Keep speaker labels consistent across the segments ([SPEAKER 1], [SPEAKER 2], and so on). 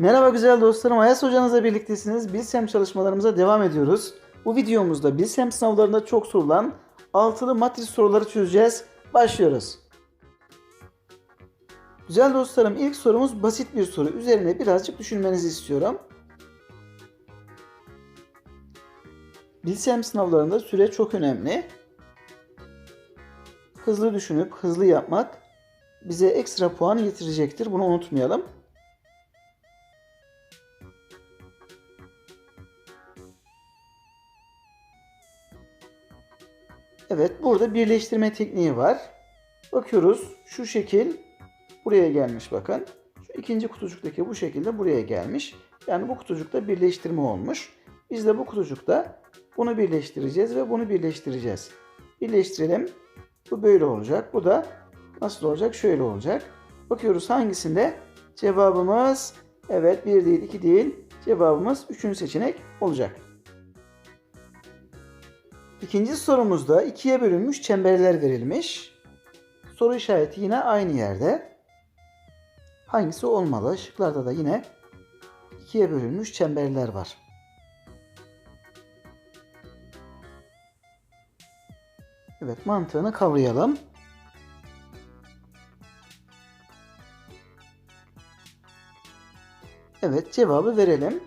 [SPEAKER 1] Merhaba güzel dostlarım. Ayas hocanızla birliktesiniz. Bilsem çalışmalarımıza devam ediyoruz. Bu videomuzda Bilsem sınavlarında çok sorulan altılı matris soruları çözeceğiz. Başlıyoruz. Güzel dostlarım ilk sorumuz basit bir soru. Üzerine birazcık düşünmenizi istiyorum. Bilsem sınavlarında süre çok önemli. Hızlı düşünüp hızlı yapmak bize ekstra puan getirecektir. Bunu unutmayalım. Evet burada birleştirme tekniği var. Bakıyoruz şu şekil buraya gelmiş bakın. Şu ikinci kutucuktaki bu şekilde buraya gelmiş. Yani bu kutucukta birleştirme olmuş. Biz de bu kutucukta bunu birleştireceğiz ve bunu birleştireceğiz. Birleştirelim. Bu böyle olacak. Bu da nasıl olacak? Şöyle olacak. Bakıyoruz hangisinde? Cevabımız evet 1 değil 2 değil. Cevabımız 3. seçenek olacak. İkinci sorumuzda ikiye bölünmüş çemberler verilmiş. Soru işareti yine aynı yerde. Hangisi olmalı? Şıklarda da yine ikiye bölünmüş çemberler var. Evet mantığını kavrayalım. Evet cevabı verelim.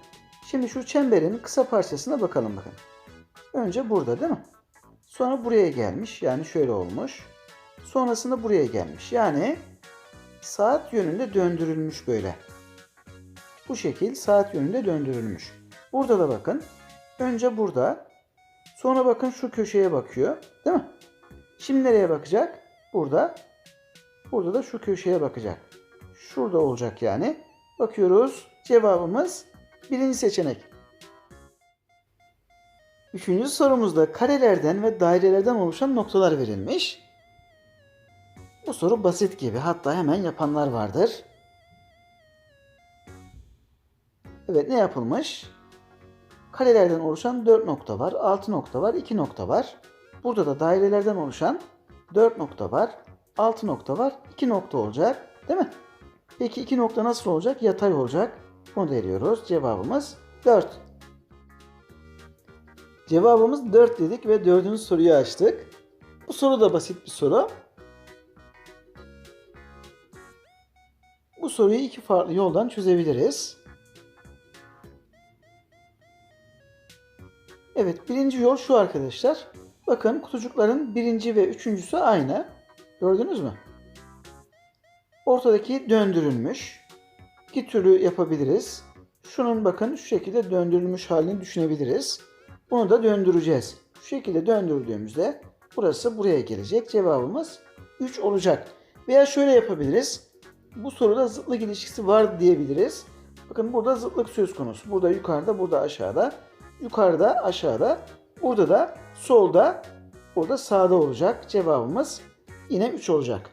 [SPEAKER 1] Şimdi şu çemberin kısa parçasına bakalım bakın. Önce burada değil mi? Sonra buraya gelmiş. Yani şöyle olmuş. Sonrasında buraya gelmiş. Yani saat yönünde döndürülmüş böyle. Bu şekil saat yönünde döndürülmüş. Burada da bakın. Önce burada. Sonra bakın şu köşeye bakıyor. Değil mi? Şimdi nereye bakacak? Burada. Burada da şu köşeye bakacak. Şurada olacak yani. Bakıyoruz. Cevabımız birinci seçenek. Üçüncü sorumuzda karelerden ve dairelerden oluşan noktalar verilmiş. Bu soru basit gibi. Hatta hemen yapanlar vardır. Evet ne yapılmış? Karelerden oluşan 4 nokta var, 6 nokta var, 2 nokta var. Burada da dairelerden oluşan 4 nokta var, 6 nokta var, 2 nokta olacak. Değil mi? Peki 2 nokta nasıl olacak? Yatay olacak. Bunu da eliyoruz. Cevabımız 4. Cevabımız 4 dedik ve dördüncü soruyu açtık. Bu soru da basit bir soru. Bu soruyu iki farklı yoldan çözebiliriz. Evet birinci yol şu arkadaşlar. Bakın kutucukların birinci ve üçüncüsü aynı. Gördünüz mü? Ortadaki döndürülmüş. İki türlü yapabiliriz. Şunun bakın şu şekilde döndürülmüş halini düşünebiliriz. Bunu da döndüreceğiz. Şu şekilde döndürdüğümüzde burası buraya gelecek. Cevabımız 3 olacak. Veya şöyle yapabiliriz. Bu soruda zıtlık ilişkisi var diyebiliriz. Bakın burada zıtlık söz konusu. Burada yukarıda, burada aşağıda. Yukarıda, aşağıda. Burada da solda, burada sağda olacak. Cevabımız yine 3 olacak.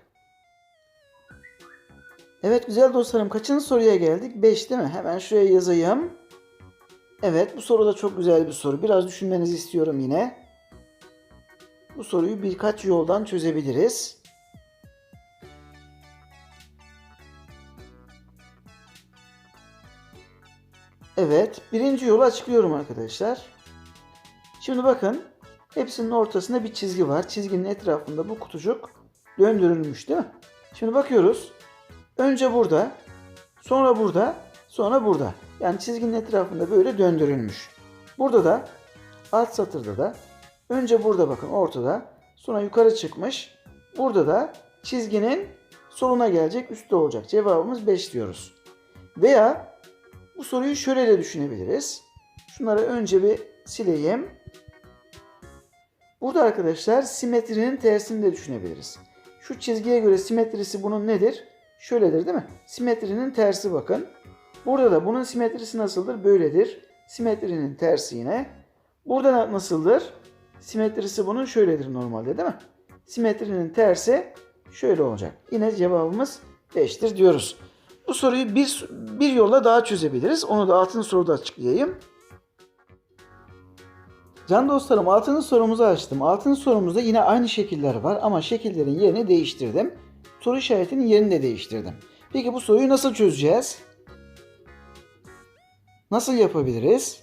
[SPEAKER 1] Evet güzel dostlarım kaçıncı soruya geldik? 5 değil mi? Hemen şuraya yazayım. Evet bu soru da çok güzel bir soru. Biraz düşünmenizi istiyorum yine. Bu soruyu birkaç yoldan çözebiliriz. Evet birinci yolu açıklıyorum arkadaşlar. Şimdi bakın hepsinin ortasında bir çizgi var. Çizginin etrafında bu kutucuk döndürülmüş değil mi? Şimdi bakıyoruz. Önce burada, sonra burada, sonra burada. Yani çizginin etrafında böyle döndürülmüş. Burada da alt satırda da önce burada bakın ortada, sonra yukarı çıkmış. Burada da çizginin soluna gelecek, üstte olacak. Cevabımız 5 diyoruz. Veya bu soruyu şöyle de düşünebiliriz. Şunları önce bir sileyim. Burada arkadaşlar simetrinin tersini de düşünebiliriz. Şu çizgiye göre simetrisi bunun nedir? Şöyledir değil mi? Simetrinin tersi bakın. Burada da bunun simetrisi nasıldır? Böyledir. Simetrinin tersi yine. Burada da nasıldır? Simetrisi bunun şöyledir normalde değil mi? Simetrinin tersi şöyle olacak. Yine cevabımız 5'tir diyoruz. Bu soruyu bir, bir yolla daha çözebiliriz. Onu da altın soruda açıklayayım. Can dostlarım altın sorumuzu açtım. Altın sorumuzda yine aynı şekiller var ama şekillerin yerini değiştirdim. Soru işaretinin yerini de değiştirdim. Peki bu soruyu nasıl çözeceğiz? Nasıl yapabiliriz?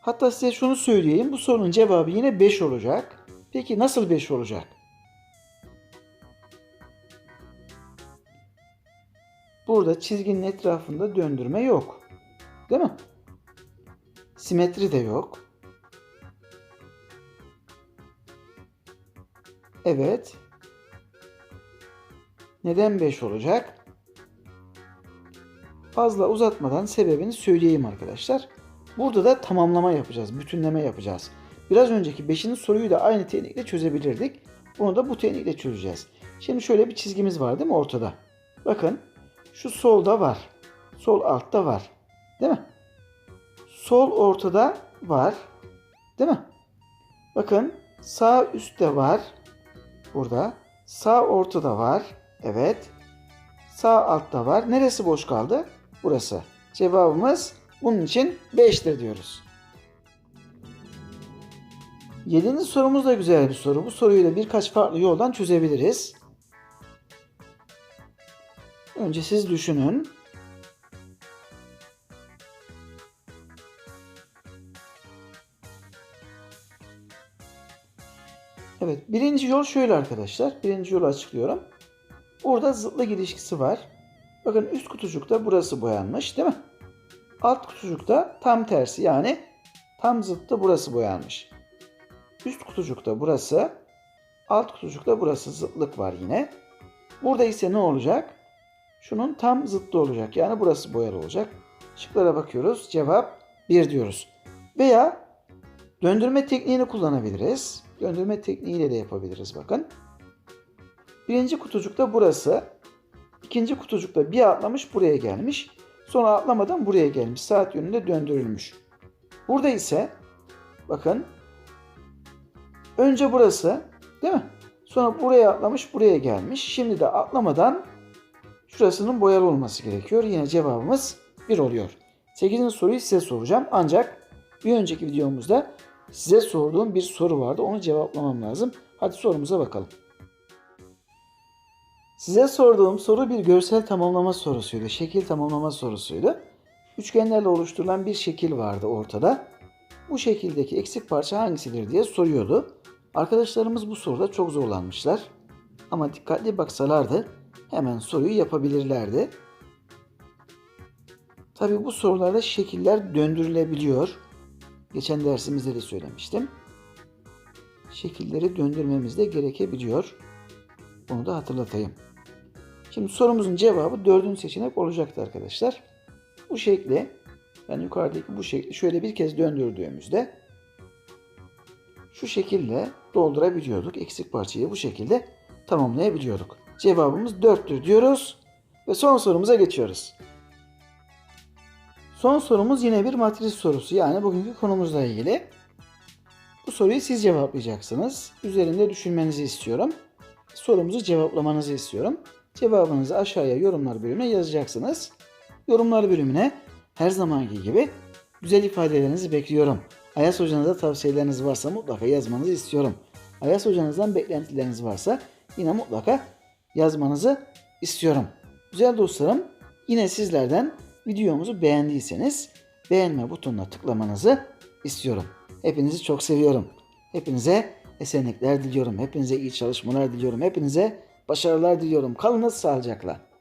[SPEAKER 1] Hatta size şunu söyleyeyim. Bu sorunun cevabı yine 5 olacak. Peki nasıl 5 olacak? Burada çizginin etrafında döndürme yok. Değil mi? Simetri de yok. Evet. Neden 5 olacak? Fazla uzatmadan sebebini söyleyeyim arkadaşlar. Burada da tamamlama yapacağız, bütünleme yapacağız. Biraz önceki 5. soruyu da aynı teknikle çözebilirdik. Bunu da bu teknikle çözeceğiz. Şimdi şöyle bir çizgimiz var değil mi ortada? Bakın şu solda var. Sol altta var. Değil mi? Sol ortada var. Değil mi? Bakın sağ üstte var. Burada. Sağ ortada var. Evet. Sağ altta var. Neresi boş kaldı? Burası. Cevabımız bunun için 5'tir diyoruz. Yedinci sorumuz da güzel bir soru. Bu soruyu da birkaç farklı yoldan çözebiliriz. Önce siz düşünün. Evet, birinci yol şöyle arkadaşlar. Birinci yolu açıklıyorum. Burada zıtlık ilişkisi var. Bakın üst kutucukta burası boyanmış değil mi? Alt kutucukta tam tersi yani tam zıttı burası boyanmış. Üst kutucukta burası, alt kutucukta burası zıtlık var yine. Burada ise ne olacak? Şunun tam zıttı olacak. Yani burası boyalı olacak. Şıklara bakıyoruz. Cevap 1 diyoruz. Veya döndürme tekniğini kullanabiliriz. Döndürme tekniğiyle de yapabiliriz bakın. Birinci kutucukta burası. İkinci kutucukta bir atlamış buraya gelmiş. Sonra atlamadan buraya gelmiş. Saat yönünde döndürülmüş. Burada ise bakın önce burası değil mi? Sonra buraya atlamış buraya gelmiş. Şimdi de atlamadan şurasının boyalı olması gerekiyor. Yine cevabımız 1 oluyor. 8. soruyu size soracağım. Ancak bir önceki videomuzda size sorduğum bir soru vardı. Onu cevaplamam lazım. Hadi sorumuza bakalım. Size sorduğum soru bir görsel tamamlama sorusuydu. Şekil tamamlama sorusuydu. Üçgenlerle oluşturulan bir şekil vardı ortada. Bu şekildeki eksik parça hangisidir diye soruyordu. Arkadaşlarımız bu soruda çok zorlanmışlar. Ama dikkatli baksalardı hemen soruyu yapabilirlerdi. Tabi bu sorularda şekiller döndürülebiliyor. Geçen dersimizde de söylemiştim. Şekilleri döndürmemiz de gerekebiliyor. Onu da hatırlatayım. Şimdi sorumuzun cevabı dördüncü seçenek olacaktı arkadaşlar. Bu şekli, yani yukarıdaki bu şekli şöyle bir kez döndürdüğümüzde şu şekilde doldurabiliyorduk. Eksik parçayı bu şekilde tamamlayabiliyorduk. Cevabımız 4'tür diyoruz ve son sorumuza geçiyoruz. Son sorumuz yine bir matris sorusu yani bugünkü konumuzla ilgili. Bu soruyu siz cevaplayacaksınız. Üzerinde düşünmenizi istiyorum. Sorumuzu cevaplamanızı istiyorum. Cevabınızı aşağıya yorumlar bölümüne yazacaksınız. Yorumlar bölümüne her zamanki gibi güzel ifadelerinizi bekliyorum. Ayas hocanıza tavsiyeleriniz varsa mutlaka yazmanızı istiyorum. Ayas hocanızdan beklentileriniz varsa yine mutlaka yazmanızı istiyorum. Güzel dostlarım yine sizlerden videomuzu beğendiyseniz beğenme butonuna tıklamanızı istiyorum. Hepinizi çok seviyorum. Hepinize esenlikler diliyorum. Hepinize iyi çalışmalar diliyorum. Hepinize başarılar diliyorum. Kalınız sağlıcakla.